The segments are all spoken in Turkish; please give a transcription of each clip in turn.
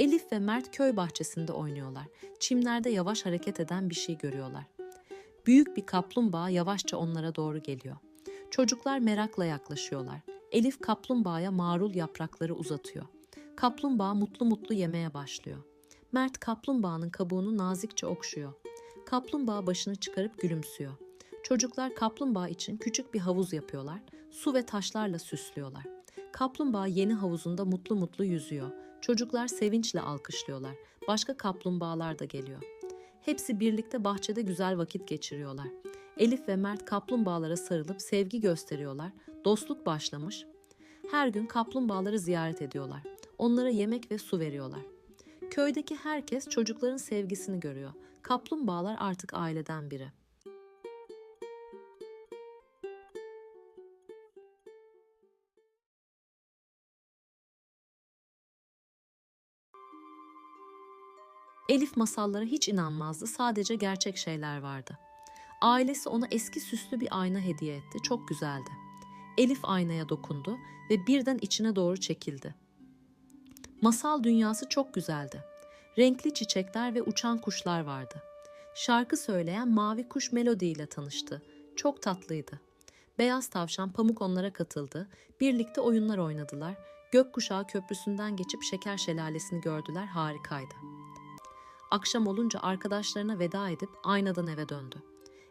Elif ve Mert köy bahçesinde oynuyorlar. Çimlerde yavaş hareket eden bir şey görüyorlar. Büyük bir kaplumbağa yavaşça onlara doğru geliyor. Çocuklar merakla yaklaşıyorlar. Elif kaplumbağaya marul yaprakları uzatıyor. Kaplumbağa mutlu mutlu yemeye başlıyor. Mert kaplumbağanın kabuğunu nazikçe okşuyor. Kaplumbağa başını çıkarıp gülümsüyor. Çocuklar kaplumbağa için küçük bir havuz yapıyorlar. Su ve taşlarla süslüyorlar. Kaplumbağa yeni havuzunda mutlu mutlu yüzüyor. Çocuklar sevinçle alkışlıyorlar. Başka kaplumbağalar da geliyor. Hepsi birlikte bahçede güzel vakit geçiriyorlar. Elif ve Mert kaplumbağalara sarılıp sevgi gösteriyorlar. Dostluk başlamış. Her gün kaplumbağaları ziyaret ediyorlar. Onlara yemek ve su veriyorlar. Köydeki herkes çocukların sevgisini görüyor. Kaplumbağalar artık aileden biri. Elif masallara hiç inanmazdı. Sadece gerçek şeyler vardı. Ailesi ona eski süslü bir ayna hediye etti. Çok güzeldi. Elif aynaya dokundu ve birden içine doğru çekildi. Masal dünyası çok güzeldi. Renkli çiçekler ve uçan kuşlar vardı. Şarkı söyleyen mavi kuş Melody ile tanıştı. Çok tatlıydı. Beyaz tavşan Pamuk onlara katıldı. Birlikte oyunlar oynadılar. Gökkuşağı köprüsünden geçip şeker şelalesini gördüler. Harikaydı. Akşam olunca arkadaşlarına veda edip aynadan eve döndü.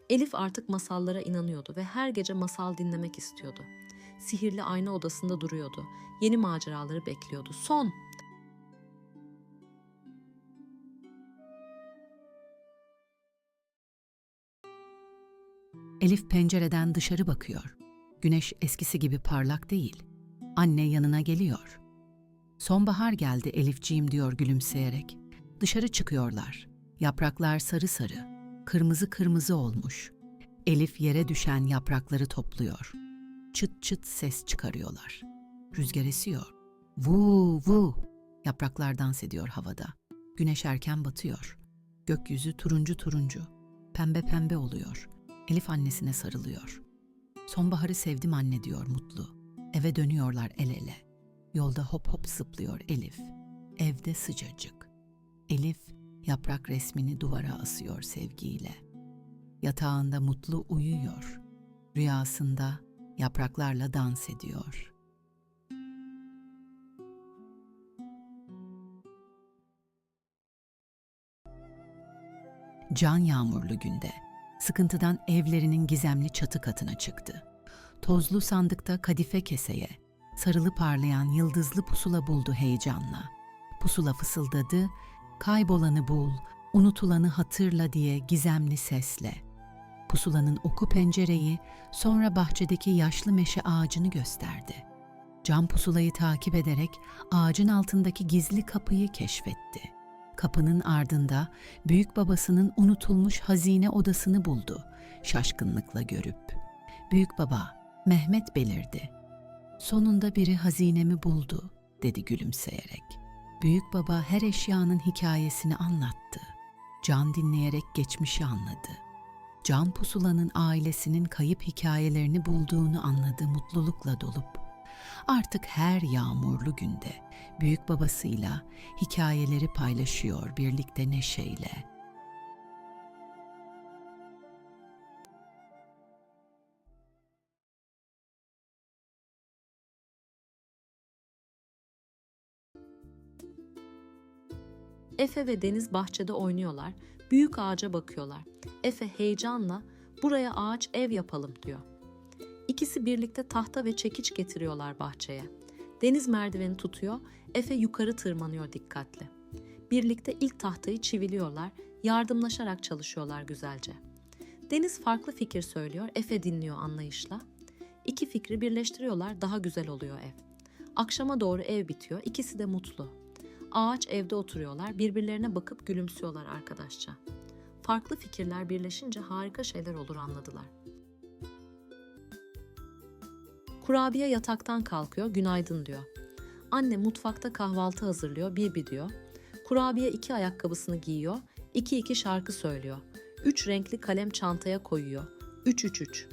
Elif artık masallara inanıyordu ve her gece masal dinlemek istiyordu. Sihirli ayna odasında duruyordu. Yeni maceraları bekliyordu. Son! Elif pencereden dışarı bakıyor. Güneş eskisi gibi parlak değil. Anne yanına geliyor. Sonbahar geldi Elifciğim diyor gülümseyerek. Dışarı çıkıyorlar. Yapraklar sarı sarı, kırmızı kırmızı olmuş. Elif yere düşen yaprakları topluyor. Çıt çıt ses çıkarıyorlar. Rüzgar esiyor. Vu vu. Yapraklar dans ediyor havada. Güneş erken batıyor. Gökyüzü turuncu turuncu. Pembe pembe oluyor. Elif annesine sarılıyor. Sonbaharı sevdim anne diyor mutlu. Eve dönüyorlar el ele. Yolda hop hop zıplıyor Elif. Evde sıcacık. Elif yaprak resmini duvara asıyor sevgiyle. Yatağında mutlu uyuyor. Rüyasında yapraklarla dans ediyor. Can yağmurlu günde sıkıntıdan evlerinin gizemli çatı katına çıktı. Tozlu sandıkta kadife keseye, sarılı parlayan yıldızlı pusula buldu heyecanla. Pusula fısıldadı, kaybolanı bul, unutulanı hatırla diye gizemli sesle. Pusulanın oku pencereyi, sonra bahçedeki yaşlı meşe ağacını gösterdi. Cam pusulayı takip ederek ağacın altındaki gizli kapıyı keşfetti. Kapının ardında büyük babasının unutulmuş hazine odasını buldu şaşkınlıkla görüp. Büyük baba Mehmet belirdi. Sonunda biri hazinemi buldu dedi gülümseyerek. Büyük baba her eşyanın hikayesini anlattı. Can dinleyerek geçmişi anladı. Can pusulanın ailesinin kayıp hikayelerini bulduğunu anladı mutlulukla dolup. Artık her yağmurlu günde büyük babasıyla hikayeleri paylaşıyor birlikte neşeyle. Efe ve Deniz bahçede oynuyorlar. Büyük ağaca bakıyorlar. Efe heyecanla buraya ağaç ev yapalım diyor. İkisi birlikte tahta ve çekiç getiriyorlar bahçeye. Deniz merdiveni tutuyor, Efe yukarı tırmanıyor dikkatli. Birlikte ilk tahtayı çiviliyorlar, yardımlaşarak çalışıyorlar güzelce. Deniz farklı fikir söylüyor, Efe dinliyor anlayışla. İki fikri birleştiriyorlar, daha güzel oluyor ev. Akşama doğru ev bitiyor, ikisi de mutlu. Ağaç evde oturuyorlar, birbirlerine bakıp gülümsüyorlar arkadaşça. Farklı fikirler birleşince harika şeyler olur anladılar. Kurabiye yataktan kalkıyor, günaydın diyor. Anne mutfakta kahvaltı hazırlıyor, bir bir diyor. Kurabiye iki ayakkabısını giyiyor, iki iki şarkı söylüyor. Üç renkli kalem çantaya koyuyor. Üç üç üç.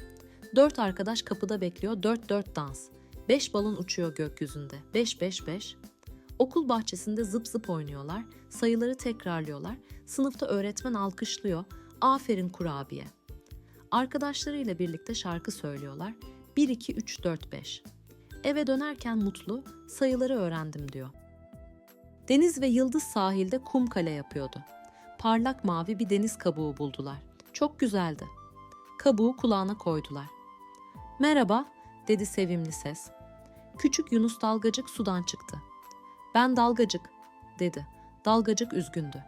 Dört arkadaş kapıda bekliyor, dört dört dans. Beş balon uçuyor gökyüzünde. Beş beş beş. Okul bahçesinde zıp zıp oynuyorlar, sayıları tekrarlıyorlar, sınıfta öğretmen alkışlıyor, aferin kurabiye. Arkadaşlarıyla birlikte şarkı söylüyorlar, 1, 2, 3, 4, 5. Eve dönerken mutlu, sayıları öğrendim diyor. Deniz ve Yıldız sahilde kum kale yapıyordu. Parlak mavi bir deniz kabuğu buldular. Çok güzeldi. Kabuğu kulağına koydular. Merhaba, dedi sevimli ses. Küçük Yunus dalgacık sudan çıktı. Ben dalgacık, dedi. Dalgacık üzgündü.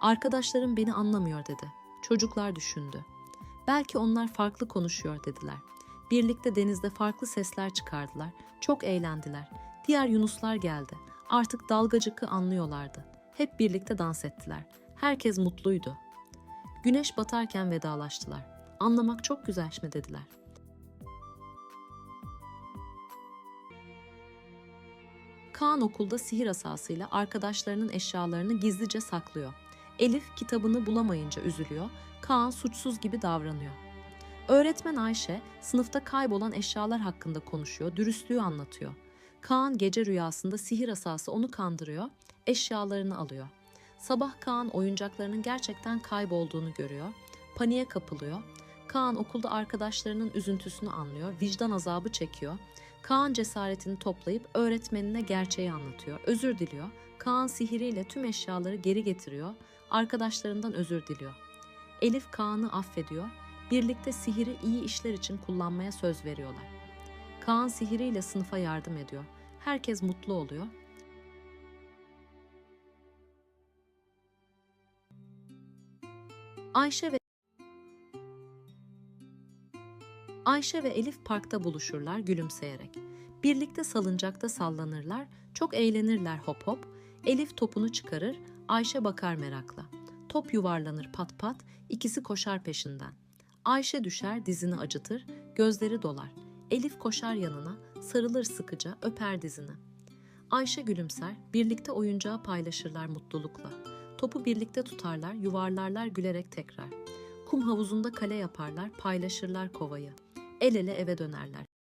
Arkadaşlarım beni anlamıyor dedi. Çocuklar düşündü. Belki onlar farklı konuşuyor dediler. Birlikte denizde farklı sesler çıkardılar. Çok eğlendiler. Diğer Yunuslar geldi. Artık dalgacıkı anlıyorlardı. Hep birlikte dans ettiler. Herkes mutluydu. Güneş batarken vedalaştılar. Anlamak çok güzelmiş mi dediler. Kaan okulda sihir asasıyla arkadaşlarının eşyalarını gizlice saklıyor. Elif kitabını bulamayınca üzülüyor. Kaan suçsuz gibi davranıyor. Öğretmen Ayşe sınıfta kaybolan eşyalar hakkında konuşuyor, dürüstlüğü anlatıyor. Kaan gece rüyasında sihir asası onu kandırıyor, eşyalarını alıyor. Sabah Kaan oyuncaklarının gerçekten kaybolduğunu görüyor, paniğe kapılıyor. Kaan okulda arkadaşlarının üzüntüsünü anlıyor, vicdan azabı çekiyor. Kaan cesaretini toplayıp öğretmenine gerçeği anlatıyor, özür diliyor. Kaan sihiriyle tüm eşyaları geri getiriyor, arkadaşlarından özür diliyor. Elif Kaan'ı affediyor, birlikte sihiri iyi işler için kullanmaya söz veriyorlar. Kaan sihiriyle sınıfa yardım ediyor. Herkes mutlu oluyor. Ayşe ve Ayşe ve Elif parkta buluşurlar gülümseyerek. Birlikte salıncakta sallanırlar, çok eğlenirler hop hop. Elif topunu çıkarır, Ayşe bakar merakla. Top yuvarlanır pat pat, ikisi koşar peşinden. Ayşe düşer, dizini acıtır, gözleri dolar. Elif koşar yanına, sarılır sıkıca, öper dizini. Ayşe gülümser, birlikte oyuncağı paylaşırlar mutlulukla. Topu birlikte tutarlar, yuvarlarlar gülerek tekrar. Kum havuzunda kale yaparlar, paylaşırlar kovayı. El ele eve dönerler.